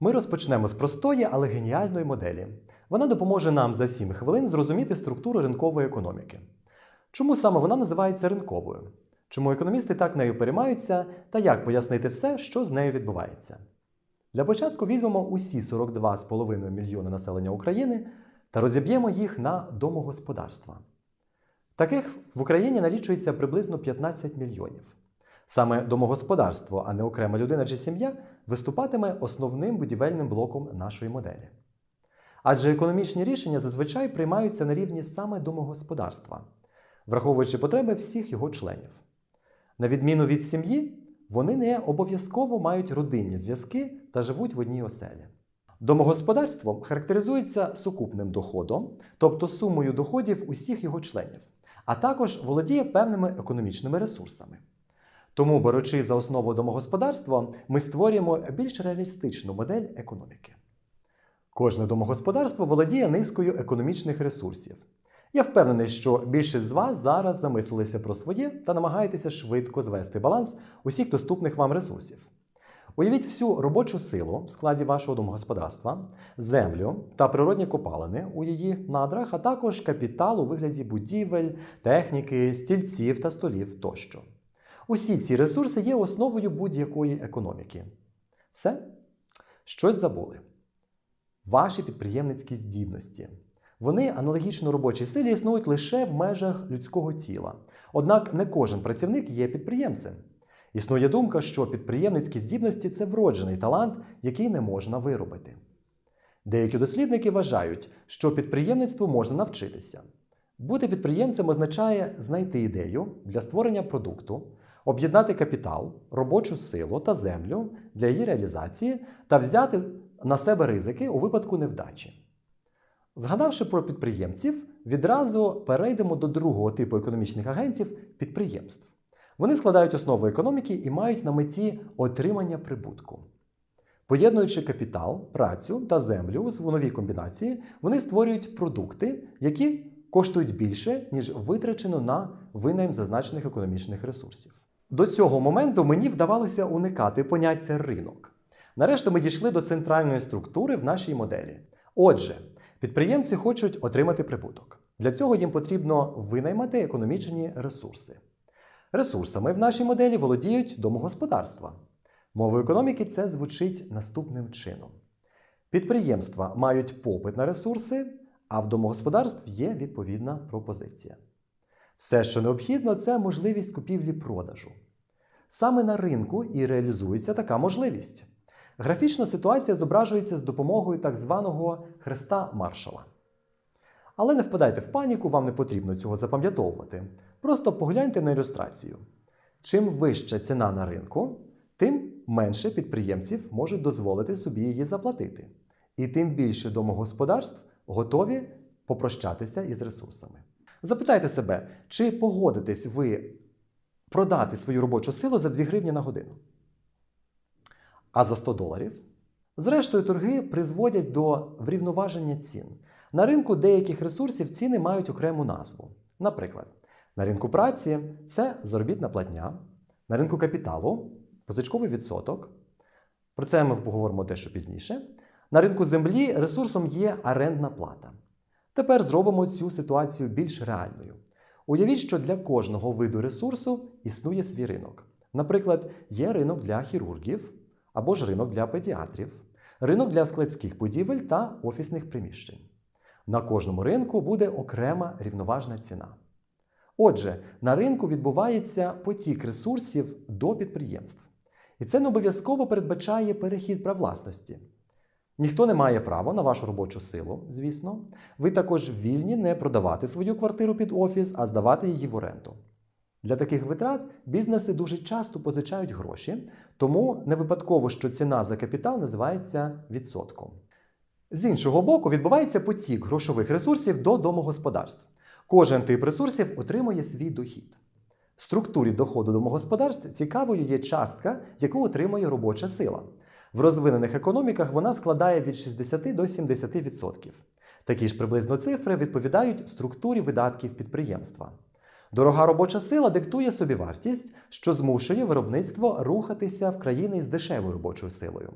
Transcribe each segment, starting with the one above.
Ми розпочнемо з простої, але геніальної моделі. Вона допоможе нам за 7 хвилин зрозуміти структуру ринкової економіки. Чому саме вона називається ринковою? Чому економісти так нею переймаються та як пояснити все, що з нею відбувається? Для початку візьмемо усі 42,5 мільйони населення України та розіб'ємо їх на домогосподарства. Таких в Україні налічується приблизно 15 мільйонів. Саме домогосподарство, а не окрема людина чи сім'я, виступатиме основним будівельним блоком нашої моделі. Адже економічні рішення зазвичай приймаються на рівні саме домогосподарства, враховуючи потреби всіх його членів. На відміну від сім'ї, вони не обов'язково мають родинні зв'язки та живуть в одній оселі. Домогосподарство характеризується сукупним доходом, тобто сумою доходів усіх його членів, а також володіє певними економічними ресурсами. Тому, беручи за основу домогосподарство, ми створюємо більш реалістичну модель економіки. Кожне домогосподарство володіє низкою економічних ресурсів. Я впевнений, що більшість з вас зараз замислилися про своє та намагаєтеся швидко звести баланс усіх доступних вам ресурсів. Уявіть всю робочу силу в складі вашого домогосподарства, землю та природні копалини у її надрах, а також капітал у вигляді будівель, техніки, стільців та столів тощо. Усі ці ресурси є основою будь-якої економіки. Все? Щось забули. Ваші підприємницькі здібності. Вони аналогічно робочій силі існують лише в межах людського тіла. Однак не кожен працівник є підприємцем. Існує думка, що підприємницькі здібності це вроджений талант, який не можна виробити. Деякі дослідники вважають, що підприємництву можна навчитися. Бути підприємцем означає знайти ідею для створення продукту, об'єднати капітал, робочу силу та землю для її реалізації та взяти на себе ризики у випадку невдачі. Згадавши про підприємців, відразу перейдемо до другого типу економічних агентів підприємств. Вони складають основу економіки і мають на меті отримання прибутку. Поєднуючи капітал, працю та землю у новій комбінації, вони створюють продукти, які коштують більше, ніж витрачено на винайм зазначених економічних ресурсів. До цього моменту мені вдавалося уникати поняття ринок. Нарешті ми дійшли до центральної структури в нашій моделі. Отже, підприємці хочуть отримати прибуток. Для цього їм потрібно винаймати економічні ресурси. Ресурсами в нашій моделі володіють домогосподарства. Мовою економіки це звучить наступним чином: підприємства мають попит на ресурси, а в домогосподарств є відповідна пропозиція. Все, що необхідно, це можливість купівлі-продажу. Саме на ринку і реалізується така можливість. Графічна ситуація зображується з допомогою так званого хреста маршала. Але не впадайте в паніку, вам не потрібно цього запам'ятовувати. Просто погляньте на ілюстрацію. Чим вища ціна на ринку, тим менше підприємців можуть дозволити собі її заплатити. І тим більше домогосподарств готові попрощатися із ресурсами. Запитайте себе, чи погодитесь ви продати свою робочу силу за 2 гривні на годину? А за 100 доларів? Зрештою, торги призводять до врівноваження цін. На ринку деяких ресурсів ціни мають окрему назву. Наприклад, на ринку праці це заробітна платня, на ринку капіталу позичковий відсоток. Про це ми поговоримо дещо пізніше. На ринку землі ресурсом є орендна плата. Тепер зробимо цю ситуацію більш реальною. Уявіть, що для кожного виду ресурсу існує свій ринок. Наприклад, є ринок для хірургів або ж ринок для педіатрів, ринок для складських будівель та офісних приміщень. На кожному ринку буде окрема рівноважна ціна. Отже, на ринку відбувається потік ресурсів до підприємств. І це не обов'язково передбачає перехід прав власності. Ніхто не має права на вашу робочу силу, звісно. Ви також вільні не продавати свою квартиру під офіс, а здавати її в оренду. Для таких витрат бізнеси дуже часто позичають гроші, тому не випадково, що ціна за капітал називається відсотком. З іншого боку, відбувається потік грошових ресурсів до домогосподарств. Кожен тип ресурсів отримує свій дохід. В структурі доходу домогосподарств цікавою є частка, яку отримує робоча сила. В розвинених економіках вона складає від 60 до 70%. Такі ж приблизно цифри відповідають структурі видатків підприємства. Дорога робоча сила диктує собівартість, що змушує виробництво рухатися в країни з дешевою робочою силою.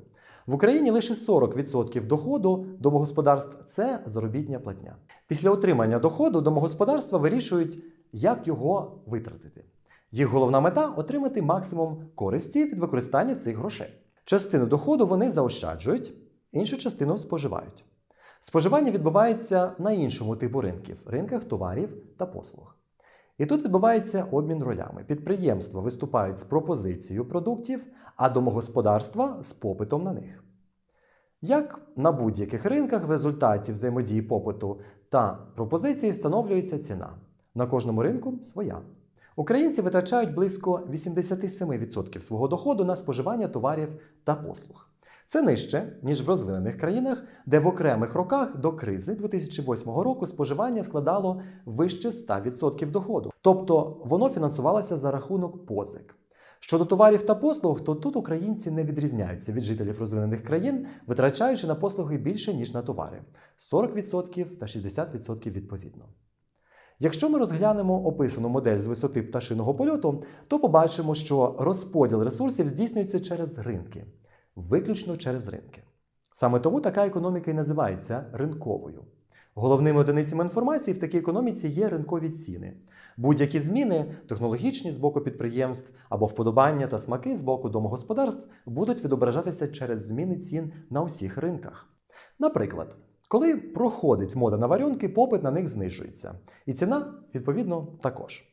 В Україні лише 40% доходу домогосподарств це заробітня платня. Після отримання доходу домогосподарства вирішують, як його витратити. Їх головна мета отримати максимум користі від використання цих грошей. Частину доходу вони заощаджують, іншу частину споживають. Споживання відбувається на іншому типу ринків ринках товарів та послуг. І тут відбувається обмін ролями. Підприємства виступають з пропозицією продуктів, а домогосподарства з попитом на них. Як на будь-яких ринках в результаті взаємодії попиту та пропозиції встановлюється ціна. На кожному ринку своя. Українці витрачають близько 87% свого доходу на споживання товарів та послуг. Це нижче, ніж в розвинених країнах, де в окремих роках до кризи 2008 року споживання складало вище 100% доходу. Тобто воно фінансувалося за рахунок позик. Щодо товарів та послуг, то тут українці не відрізняються від жителів розвинених країн, витрачаючи на послуги більше, ніж на товари 40% та 60% відповідно. Якщо ми розглянемо описану модель з висоти пташиного польоту, то побачимо, що розподіл ресурсів здійснюється через ринки, виключно через ринки. Саме тому така економіка і називається ринковою. Головними одиницями інформації в такій економіці є ринкові ціни. Будь-які зміни, технологічні з боку підприємств або вподобання та смаки з боку домогосподарств будуть відображатися через зміни цін на усіх ринках. Наприклад, коли проходить мода на варіонки, попит на них знижується, і ціна, відповідно, також.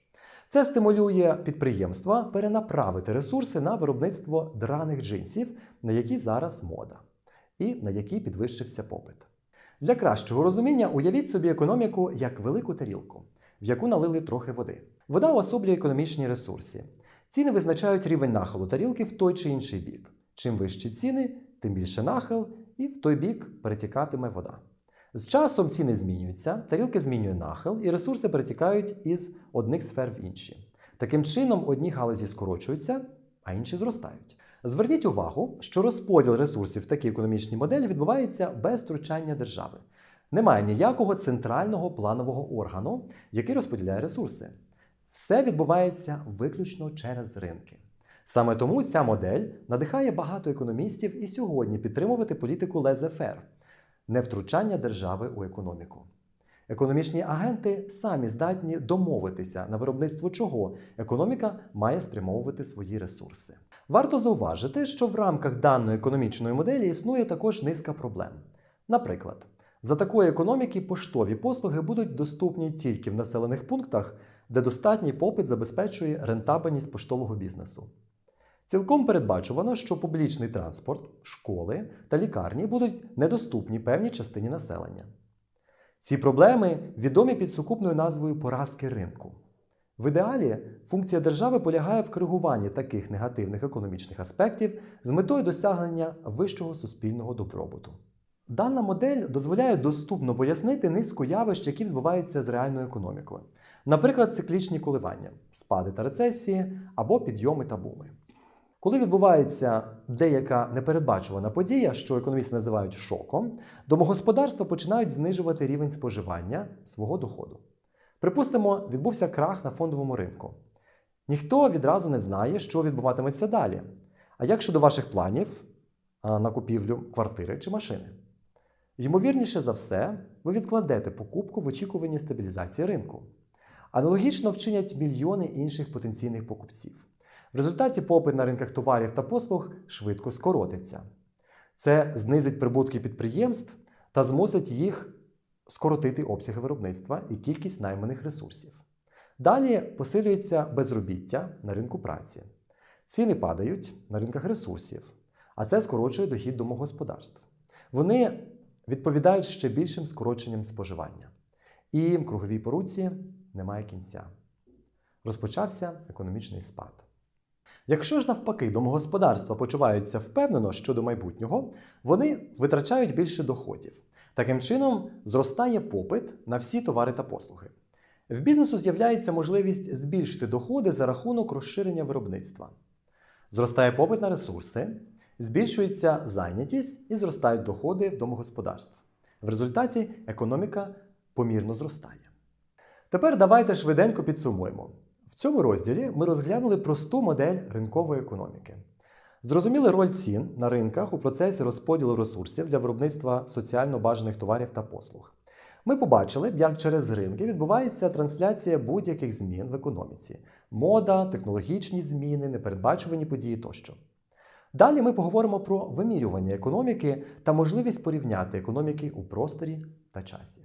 Це стимулює підприємства перенаправити ресурси на виробництво драних джинсів, на які зараз мода, і на які підвищився попит. Для кращого розуміння уявіть собі економіку як велику тарілку, в яку налили трохи води. Вода уособлює економічні ресурси. Ціни визначають рівень нахилу тарілки в той чи інший бік. Чим вищі ціни, тим більше нахил, і в той бік перетікатиме вода. З часом ціни змінюються, тарілки змінює нахил, і ресурси перетікають із одних сфер в інші. Таким чином, одні галузі скорочуються, а інші зростають. Зверніть увагу, що розподіл ресурсів в такій економічній моделі відбувається без втручання держави. Немає ніякого центрального планового органу, який розподіляє ресурси. Все відбувається виключно через ринки. Саме тому ця модель надихає багато економістів і сьогодні підтримувати політику лезефер невтручання держави у економіку. Економічні агенти самі здатні домовитися на виробництво чого економіка має спрямовувати свої ресурси. Варто зауважити, що в рамках даної економічної моделі існує також низка проблем. Наприклад, за такої економіки поштові послуги будуть доступні тільки в населених пунктах, де достатній попит забезпечує рентабельність поштового бізнесу. Цілком передбачувано, що публічний транспорт, школи та лікарні будуть недоступні певній частині населення. Ці проблеми відомі під сукупною назвою поразки ринку. В ідеалі функція держави полягає в коригуванні таких негативних економічних аспектів з метою досягнення вищого суспільного добробуту. Дана модель дозволяє доступно пояснити низку явищ, які відбуваються з реальною економікою, наприклад, циклічні коливання, спади та рецесії або підйоми та буми. Коли відбувається деяка непередбачувана подія, що економісти називають шоком, домогосподарства починають знижувати рівень споживання свого доходу. Припустимо, відбувся крах на фондовому ринку. Ніхто відразу не знає, що відбуватиметься далі. А як щодо ваших планів на купівлю квартири чи машини? Ймовірніше за все, ви відкладете покупку в очікуванні стабілізації ринку. Аналогічно вчинять мільйони інших потенційних покупців. В результаті попит на ринках товарів та послуг швидко скоротиться. Це знизить прибутки підприємств та змусить їх скоротити обсяги виробництва і кількість найманих ресурсів. Далі посилюється безробіття на ринку праці. Ціни падають на ринках ресурсів, а це скорочує дохід домогосподарств. Вони відповідають ще більшим скороченням споживання. І круговій поруці немає кінця. Розпочався економічний спад. Якщо ж навпаки домогосподарства почуваються впевнено щодо майбутнього, вони витрачають більше доходів. Таким чином, зростає попит на всі товари та послуги. В бізнесу з'являється можливість збільшити доходи за рахунок розширення виробництва. Зростає попит на ресурси, збільшується зайнятість і зростають доходи в домогосподарств. В результаті економіка помірно зростає. Тепер давайте швиденько підсумуємо. В цьому розділі ми розглянули просту модель ринкової економіки. Зрозуміли роль цін на ринках у процесі розподілу ресурсів для виробництва соціально бажаних товарів та послуг. Ми побачили, як через ринки відбувається трансляція будь-яких змін в економіці: мода, технологічні зміни, непередбачувані події тощо. Далі ми поговоримо про вимірювання економіки та можливість порівняти економіки у просторі та часі.